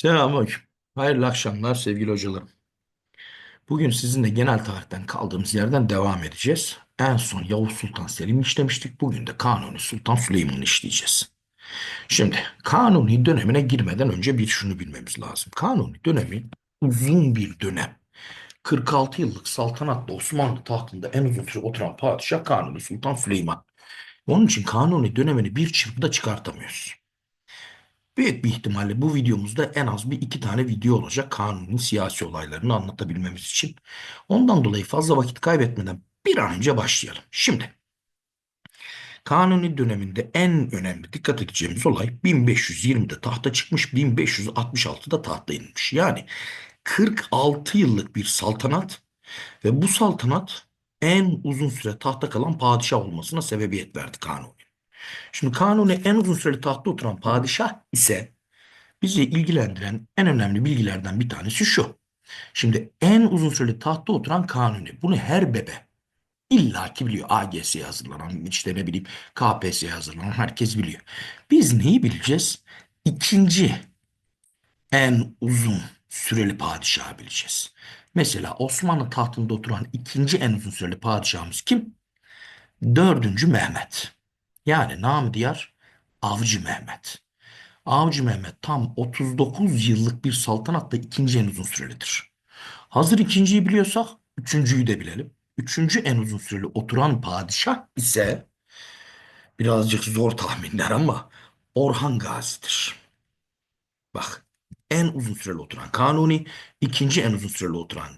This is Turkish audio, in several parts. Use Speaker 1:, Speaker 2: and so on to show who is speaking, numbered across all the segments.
Speaker 1: Selamünaleyküm. Hayırlı akşamlar sevgili hocalarım. Bugün sizinle genel tarihten kaldığımız yerden devam edeceğiz. En son Yavuz Sultan Selim'i işlemiştik. Bugün de Kanuni Sultan Süleyman'ı işleyeceğiz. Şimdi Kanuni dönemine girmeden önce bir şunu bilmemiz lazım. Kanuni dönemi uzun bir dönem. 46 yıllık saltanatla Osmanlı tahtında en uzun süre oturan padişah Kanuni Sultan Süleyman. Onun için Kanuni dönemini bir çırpıda çıkartamıyoruz. Büyük bir ihtimalle bu videomuzda en az bir iki tane video olacak Kanuni'nin siyasi olaylarını anlatabilmemiz için. Ondan dolayı fazla vakit kaybetmeden bir an önce başlayalım. Şimdi Kanuni döneminde en önemli dikkat edeceğimiz olay 1520'de tahta çıkmış, 1566'da tahta inmiş. Yani 46 yıllık bir saltanat ve bu saltanat en uzun süre tahta kalan padişah olmasına sebebiyet verdi Kanuni. Şimdi Kanuni en uzun süreli tahtta oturan padişah ise bizi ilgilendiren en önemli bilgilerden bir tanesi şu. Şimdi en uzun süreli tahtta oturan Kanuni. Bunu her bebe illaki biliyor. AGS'ye hazırlanan, işte ne bileyim KPSS'ye hazırlanan herkes biliyor. Biz neyi bileceğiz? İkinci en uzun süreli padişahı bileceğiz. Mesela Osmanlı tahtında oturan ikinci en uzun süreli padişahımız kim? Dördüncü Mehmet. Yani namı diğer Avcı Mehmet. Avcı Mehmet tam 39 yıllık bir saltanatta ikinci en uzun sürelidir. Hazır ikinciyi biliyorsak üçüncüyü de bilelim. Üçüncü en uzun süreli oturan padişah ise birazcık zor tahminler ama Orhan Gazi'dir. Bak en uzun süreli oturan Kanuni, ikinci en uzun süreli oturan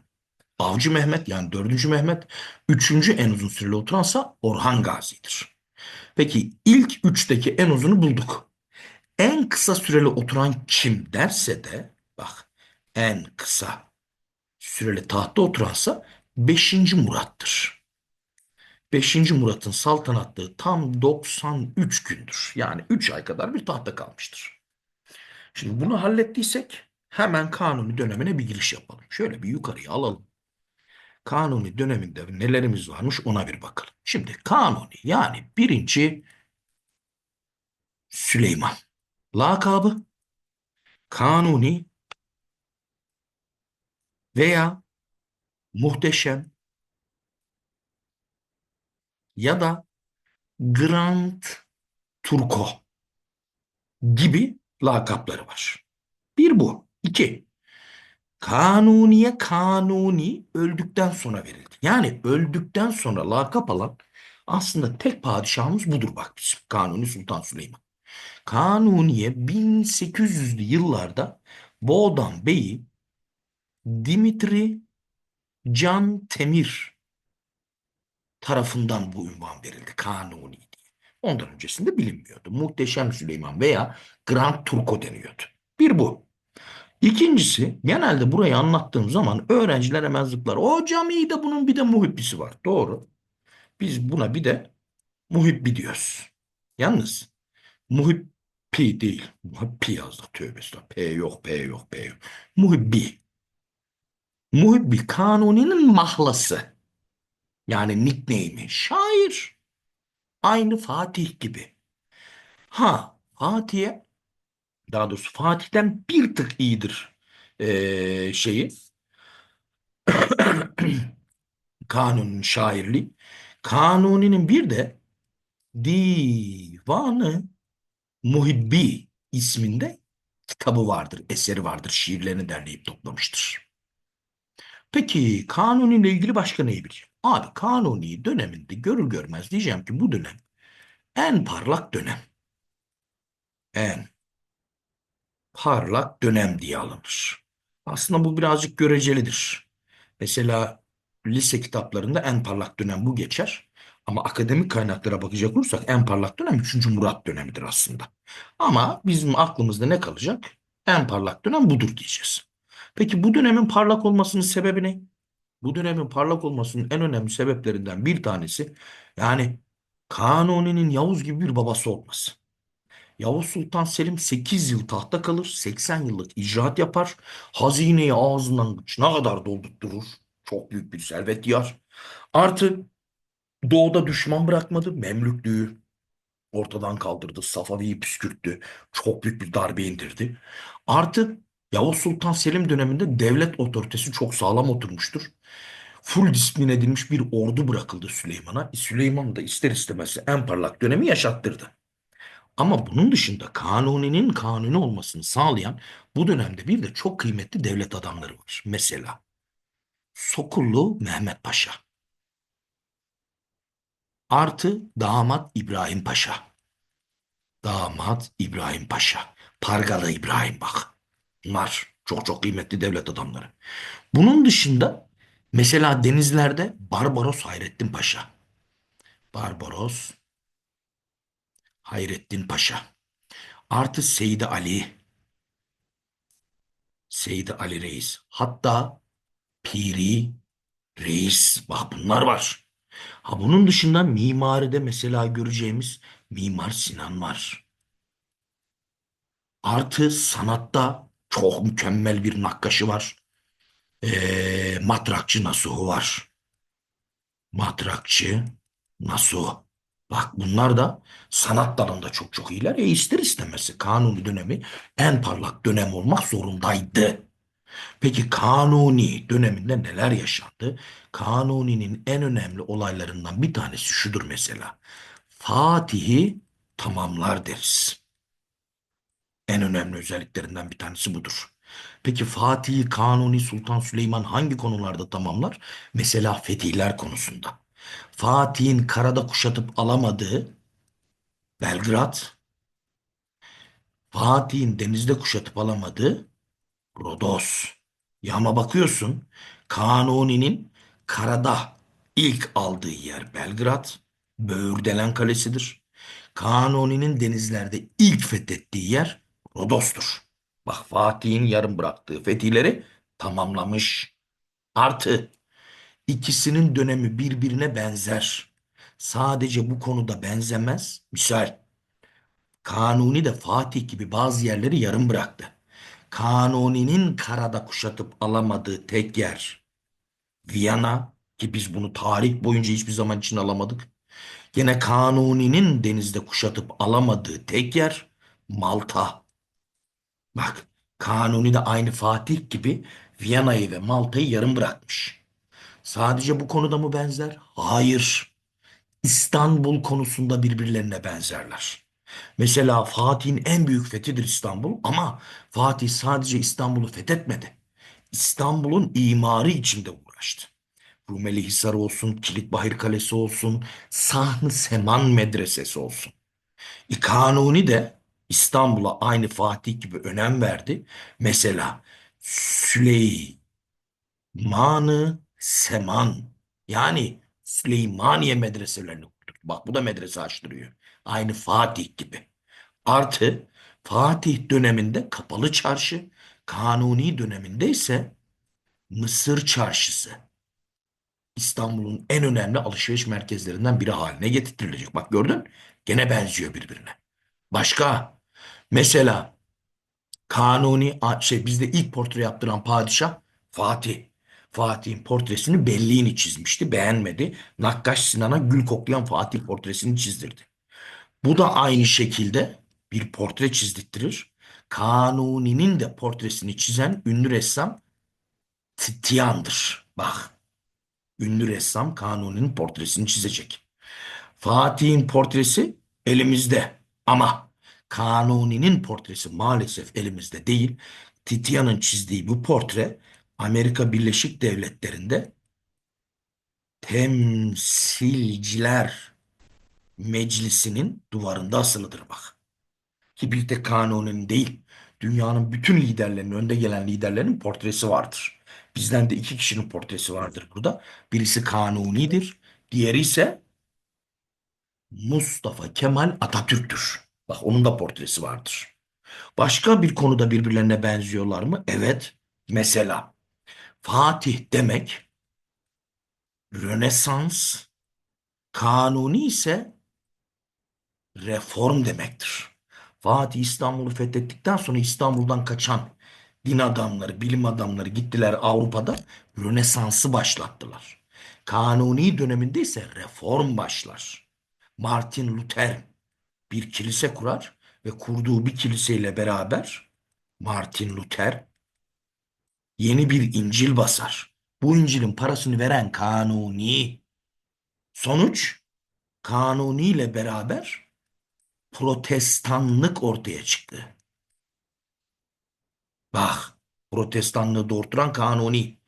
Speaker 1: Avcı Mehmet yani dördüncü Mehmet, üçüncü en uzun süreli oturansa Orhan Gazi'dir. Peki ilk üçteki en uzunu bulduk. En kısa süreli oturan kim derse de bak en kısa süreli tahtta oturansa 5. Murat'tır. 5. Murat'ın saltanatlığı tam 93 gündür. Yani 3 ay kadar bir tahta kalmıştır. Şimdi bunu hallettiysek hemen Kanuni dönemine bir giriş yapalım. Şöyle bir yukarıya alalım. Kanuni döneminde nelerimiz varmış ona bir bakalım. Şimdi Kanuni yani birinci Süleyman. Lakabı Kanuni veya Muhteşem ya da Grand Turco gibi lakapları var. Bir bu. İki. Kanuniye Kanuni öldükten sonra verildi. Yani öldükten sonra lakap alan aslında tek padişahımız budur bak bizim. Kanuni Sultan Süleyman. Kanuniye 1800'lü yıllarda Boğdan Bey'i Dimitri Can Temir tarafından bu ünvan verildi. Kanuni diye. Ondan öncesinde bilinmiyordu. Muhteşem Süleyman veya Grand Turco deniyordu. Bir bu. İkincisi genelde burayı anlattığım zaman öğrenciler hemen zıplar. Hocam iyi de bunun bir de muhibbisi var. Doğru. Biz buna bir de muhibbi diyoruz. Yalnız muhibbi değil. Muhibbi yazdık tövbe estağfurullah. P yok, P yok, P yok. Muhibbi. Muhibbi Kanuni'nin mahlası. Yani nickname'i. Şair. Aynı Fatih gibi. Ha Fatih'e daha doğrusu Fatih'ten bir tık iyidir ee, şeyi. Kanuni'nin şairliği. Kanuni'nin bir de Divanı Muhibbi isminde kitabı vardır, eseri vardır. Şiirlerini derleyip toplamıştır. Peki Kanuni ile ilgili başka neyi bileceğim? Abi Kanuni döneminde görür görmez diyeceğim ki bu dönem en parlak dönem. En parlak dönem diye alınır. Aslında bu birazcık görecelidir. Mesela lise kitaplarında en parlak dönem bu geçer. Ama akademik kaynaklara bakacak olursak en parlak dönem 3. Murat dönemidir aslında. Ama bizim aklımızda ne kalacak? En parlak dönem budur diyeceğiz. Peki bu dönemin parlak olmasının sebebi ne? Bu dönemin parlak olmasının en önemli sebeplerinden bir tanesi yani Kanuni'nin Yavuz gibi bir babası olması. Yavuz Sultan Selim 8 yıl tahta kalır, 80 yıllık icraat yapar, hazineyi ağzından ne kadar doldurtturur. Çok büyük bir servet yar. Artı doğuda düşman bırakmadı, Memlüklüğü ortadan kaldırdı, Safavi'yi püskürttü, çok büyük bir darbe indirdi. Artı Yavuz Sultan Selim döneminde devlet otoritesi çok sağlam oturmuştur. Full disiplin edilmiş bir ordu bırakıldı Süleyman'a. Süleyman da ister istemez en parlak dönemi yaşattırdı. Ama bunun dışında Kanuni'nin kanuni olmasını sağlayan bu dönemde bir de çok kıymetli devlet adamları var. Mesela Sokullu Mehmet Paşa artı damat İbrahim Paşa. Damat İbrahim Paşa. Pargalı İbrahim bak. Bunlar çok çok kıymetli devlet adamları. Bunun dışında mesela denizlerde Barbaros Hayrettin Paşa. Barbaros Hayrettin Paşa. Artı Seydi Ali. Seydi Ali Reis. Hatta Piri Reis. Bak bunlar var. Ha bunun dışında mimaride mesela göreceğimiz Mimar Sinan var. Artı sanatta çok mükemmel bir nakkaşı var. Ee, matrakçı Nasuh'u var. Matrakçı Nasuh. Bak bunlar da sanat dalında çok çok iyiler. E ister istemesi Kanuni dönemi en parlak dönem olmak zorundaydı. Peki Kanuni döneminde neler yaşandı? Kanuni'nin en önemli olaylarından bir tanesi şudur mesela. Fatih'i tamamlar deriz. En önemli özelliklerinden bir tanesi budur. Peki Fatih, Kanuni, Sultan Süleyman hangi konularda tamamlar? Mesela fetihler konusunda. Fatih'in karada kuşatıp alamadığı Belgrad, Fatih'in denizde kuşatıp alamadığı Rodos. Ya ama bakıyorsun Kanuni'nin karada ilk aldığı yer Belgrad, Böğürdelen Kalesi'dir. Kanuni'nin denizlerde ilk fethettiği yer Rodos'tur. Bak Fatih'in yarım bıraktığı fetihleri tamamlamış. Artı ikisinin dönemi birbirine benzer. Sadece bu konuda benzemez. Misal Kanuni de Fatih gibi bazı yerleri yarım bıraktı. Kanuni'nin karada kuşatıp alamadığı tek yer Viyana ki biz bunu tarih boyunca hiçbir zaman için alamadık. Yine Kanuni'nin denizde kuşatıp alamadığı tek yer Malta. Bak Kanuni de aynı Fatih gibi Viyana'yı ve Malta'yı yarım bırakmış. Sadece bu konuda mı benzer? Hayır. İstanbul konusunda birbirlerine benzerler. Mesela Fatih'in en büyük fethidir İstanbul ama Fatih sadece İstanbul'u fethetmedi. İstanbul'un imarı içinde uğraştı. Rumeli Hisarı olsun, Kilitbahir Kalesi olsun, Sahn-ı Seman Medresesi olsun. E, Kanuni de İstanbul'a aynı Fatih gibi önem verdi. Mesela Süleyman-ı Seman yani Süleymaniye medreselerini kurduk. Bak bu da medrese açtırıyor. Aynı Fatih gibi. Artı Fatih döneminde kapalı çarşı, Kanuni döneminde ise Mısır çarşısı. İstanbul'un en önemli alışveriş merkezlerinden biri haline getirilecek. Bak gördün? Gene benziyor birbirine. Başka mesela Kanuni şey bizde ilk portre yaptıran padişah Fatih. Fatih'in portresini belliğini çizmişti. Beğenmedi. Nakkaş Sinan'a gül koklayan Fatih portresini çizdirdi. Bu da aynı şekilde bir portre çizdirttirir. Kanuni'nin de portresini çizen ünlü ressam Titian'dır. Bak, ünlü ressam Kanuni'nin portresini çizecek. Fatih'in portresi elimizde ama Kanuni'nin portresi maalesef elimizde değil. Titian'ın çizdiği bu portre Amerika Birleşik Devletleri'nde Temsilciler Meclisi'nin duvarında asılıdır bak. Ki bir tek Kanuni'nin değil, dünyanın bütün liderlerinin, önde gelen liderlerin portresi vardır. Bizden de iki kişinin portresi vardır burada. Birisi Kanuni'dir, diğeri ise Mustafa Kemal Atatürk'tür. Bak onun da portresi vardır. Başka bir konuda birbirlerine benziyorlar mı? Evet. Mesela Fatih demek Rönesans, Kanuni ise reform demektir. Fatih İstanbul'u fethettikten sonra İstanbul'dan kaçan din adamları, bilim adamları gittiler Avrupa'da Rönesans'ı başlattılar. Kanuni döneminde ise reform başlar. Martin Luther bir kilise kurar ve kurduğu bir kiliseyle beraber Martin Luther Yeni bir İncil basar. Bu İncil'in parasını veren Kanuni. Sonuç Kanuni ile beraber protestanlık ortaya çıktı. Bak protestanlığı doğurturan Kanuni.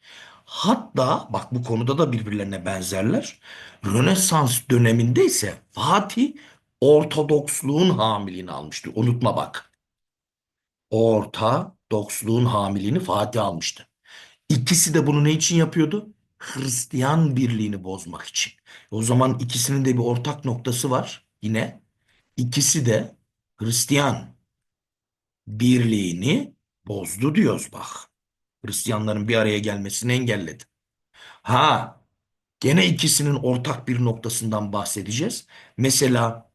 Speaker 1: Hatta bak bu konuda da birbirlerine benzerler. Rönesans döneminde ise Fatih Ortodoksluğun hamiliğini almıştı. Unutma bak. Ortodoksluğun hamiliğini Fatih almıştı. İkisi de bunu ne için yapıyordu? Hristiyan birliğini bozmak için. O zaman ikisinin de bir ortak noktası var. Yine ikisi de Hristiyan birliğini bozdu diyoruz bak. Hristiyanların bir araya gelmesini engelledi. Ha, gene ikisinin ortak bir noktasından bahsedeceğiz. Mesela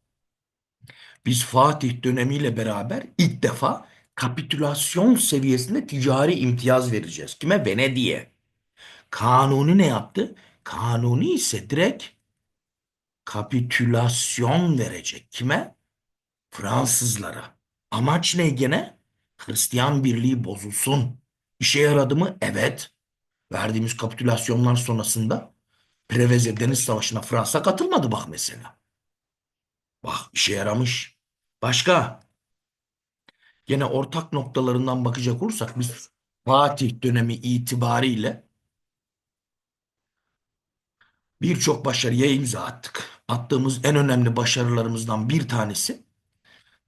Speaker 1: biz Fatih dönemiyle beraber ilk defa kapitülasyon seviyesinde ticari imtiyaz vereceğiz. Kime? Venedik'e. Kanuni ne yaptı? Kanuni ise direkt kapitülasyon verecek. Kime? Fransızlara. Amaç ne gene? Hristiyan birliği bozulsun. İşe yaradı mı? Evet. Verdiğimiz kapitülasyonlar sonrasında Preveze Deniz Savaşı'na Fransa katılmadı bak mesela. Bak işe yaramış. Başka? Gene ortak noktalarından bakacak olursak biz Fatih dönemi itibariyle birçok başarıya imza attık. Attığımız en önemli başarılarımızdan bir tanesi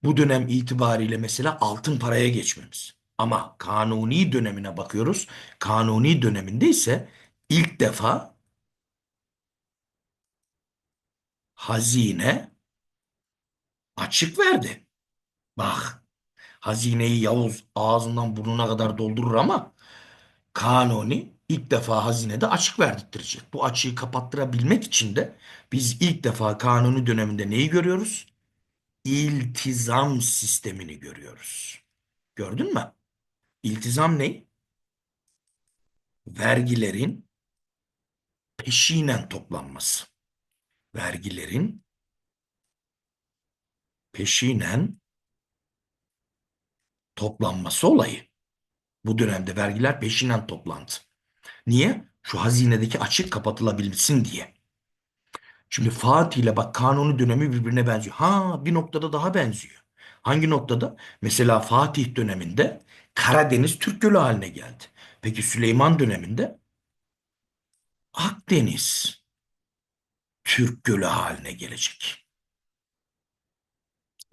Speaker 1: bu dönem itibariyle mesela altın paraya geçmemiz. Ama Kanuni dönemine bakıyoruz. Kanuni döneminde ise ilk defa hazine açık verdi. Bak hazineyi Yavuz ağzından burnuna kadar doldurur ama Kanuni ilk defa hazinede açık verdirtecek. Bu açığı kapattırabilmek için de biz ilk defa Kanuni döneminde neyi görüyoruz? İltizam sistemini görüyoruz. Gördün mü? İltizam ne? Vergilerin peşinen toplanması. Vergilerin peşinen toplanması olayı. Bu dönemde vergiler peşinen toplandı. Niye? Şu hazinedeki açık kapatılabilsin diye. Şimdi Fatih ile bak Kanuni dönemi birbirine benziyor. Ha bir noktada daha benziyor. Hangi noktada? Mesela Fatih döneminde Karadeniz Türk Gölü haline geldi. Peki Süleyman döneminde Akdeniz Türk Gölü haline gelecek.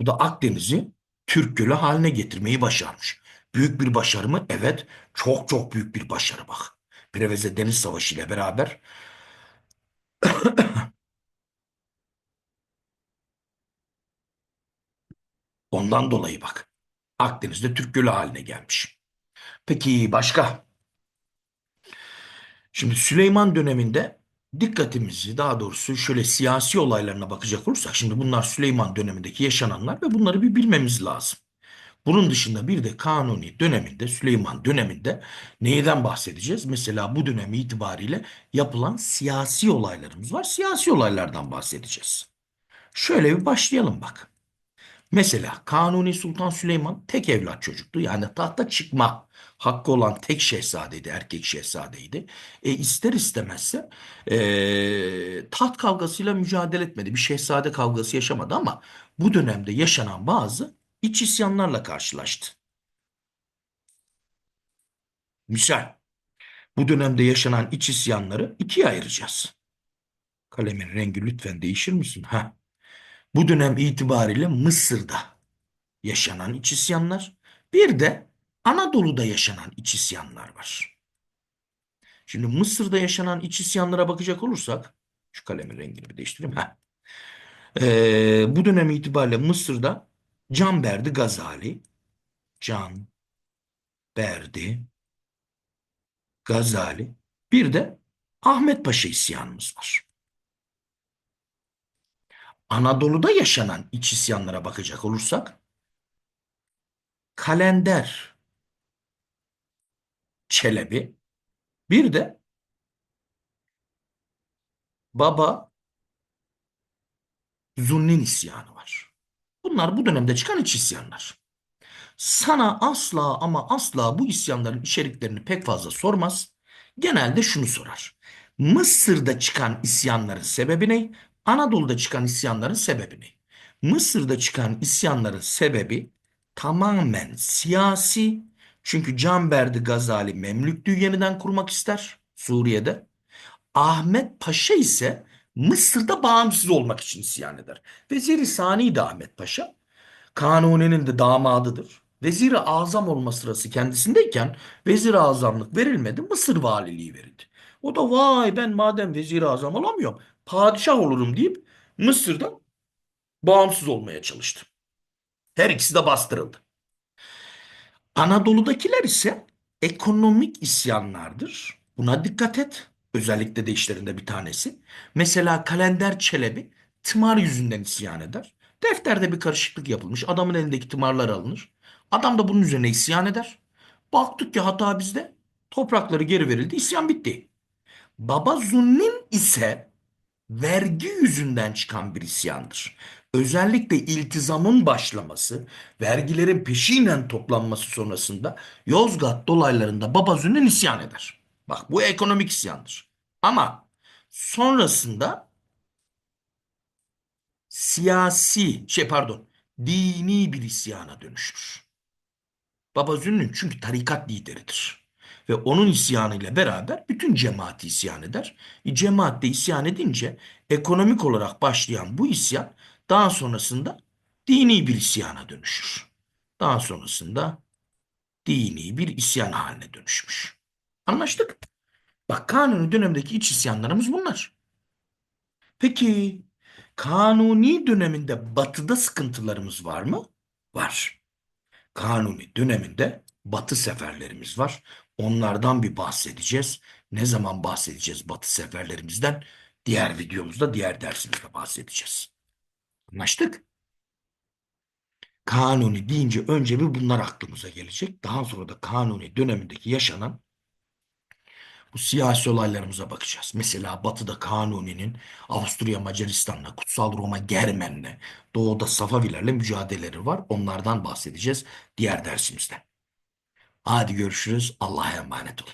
Speaker 1: Bu da Akdeniz'i Türk Gölü haline getirmeyi başarmış. Büyük bir başarı mı? Evet. Çok çok büyük bir başarı bak. Preveze Deniz Savaşı ile beraber ondan dolayı bak. Akdeniz'de Türk Gölü haline gelmiş. Peki başka? Şimdi Süleyman döneminde dikkatimizi daha doğrusu şöyle siyasi olaylarına bakacak olursak şimdi bunlar Süleyman dönemindeki yaşananlar ve bunları bir bilmemiz lazım. Bunun dışında bir de Kanuni döneminde, Süleyman döneminde neyden bahsedeceğiz? Mesela bu dönem itibariyle yapılan siyasi olaylarımız var. Siyasi olaylardan bahsedeceğiz. Şöyle bir başlayalım bak. Mesela Kanuni Sultan Süleyman tek evlat çocuktu. Yani tahta çıkma hakkı olan tek şehzadeydi, erkek şehzadeydi. E, ister istemezse e, taht kavgasıyla mücadele etmedi. Bir şehzade kavgası yaşamadı ama bu dönemde yaşanan bazı iç isyanlarla karşılaştı. Misal, bu dönemde yaşanan iç isyanları ikiye ayıracağız. Kalemin rengi lütfen değişir misin? Ha. Bu dönem itibariyle Mısır'da yaşanan iç isyanlar, bir de Anadolu'da yaşanan iç isyanlar var. Şimdi Mısır'da yaşanan iç isyanlara bakacak olursak, şu kalemin rengini bir değiştireyim. Ha. Ee, bu dönem itibariyle Mısır'da Canberdi Gazali, Can Berdi Gazali, bir de Ahmet Paşa isyanımız var. Anadolu'da yaşanan iç isyanlara bakacak olursak Kalender Çelebi bir de Baba Zunnin isyanı var. Bunlar bu dönemde çıkan iç isyanlar. Sana asla ama asla bu isyanların içeriklerini pek fazla sormaz. Genelde şunu sorar. Mısır'da çıkan isyanların sebebi ne? Anadolu'da çıkan isyanların sebebi ne? Mısır'da çıkan isyanların sebebi tamamen siyasi. Çünkü Canberdi Gazali Memlüklüğü yeniden kurmak ister Suriye'de. Ahmet Paşa ise Mısır'da bağımsız olmak için isyan eder. Veziri Sani de Ahmet Paşa. Kanuni'nin de damadıdır. Vezir-i Azam olma sırası kendisindeyken Vezir-i Azamlık verilmedi, Mısır valiliği verildi. O da vay ben madem Vezir-i Azam olamıyorum, padişah olurum deyip Mısır'da bağımsız olmaya çalıştı. Her ikisi de bastırıldı. Anadolu'dakiler ise ekonomik isyanlardır. Buna dikkat et. Özellikle de işlerinde bir tanesi. Mesela Kalender Çelebi tımar yüzünden isyan eder. Defterde bir karışıklık yapılmış. Adamın elindeki tımarlar alınır. Adam da bunun üzerine isyan eder. Baktık ki hata bizde. Toprakları geri verildi. İsyan bitti. Baba Zunnin ise vergi yüzünden çıkan bir isyandır. Özellikle iltizamın başlaması, vergilerin peşinen toplanması sonrasında Yozgat dolaylarında Baba Zünnin isyan eder. Bak bu ekonomik isyandır. Ama sonrasında siyasi, şey pardon, dini bir isyana dönüşür. Baba Zünnün çünkü tarikat lideridir. Ve onun isyanıyla beraber bütün cemaati isyan eder. E, cemaat de isyan edince ekonomik olarak başlayan bu isyan daha sonrasında dini bir isyana dönüşür. Daha sonrasında dini bir isyan haline dönüşmüş. Anlaştık. Bak Kanuni dönemdeki iç isyanlarımız bunlar. Peki Kanuni döneminde batıda sıkıntılarımız var mı? Var. Kanuni döneminde Batı seferlerimiz var. Onlardan bir bahsedeceğiz. Ne zaman bahsedeceğiz Batı seferlerimizden? Diğer videomuzda, diğer dersimizde bahsedeceğiz. Anlaştık? Kanuni deyince önce bir bunlar aklımıza gelecek. Daha sonra da Kanuni dönemindeki yaşanan bu siyasi olaylarımıza bakacağız. Mesela Batı'da Kanuni'nin Avusturya Macaristan'la, Kutsal Roma Germen'le, Doğu'da Safavilerle mücadeleleri var. Onlardan bahsedeceğiz diğer dersimizde. Hadi görüşürüz. Allah'a emanet olun.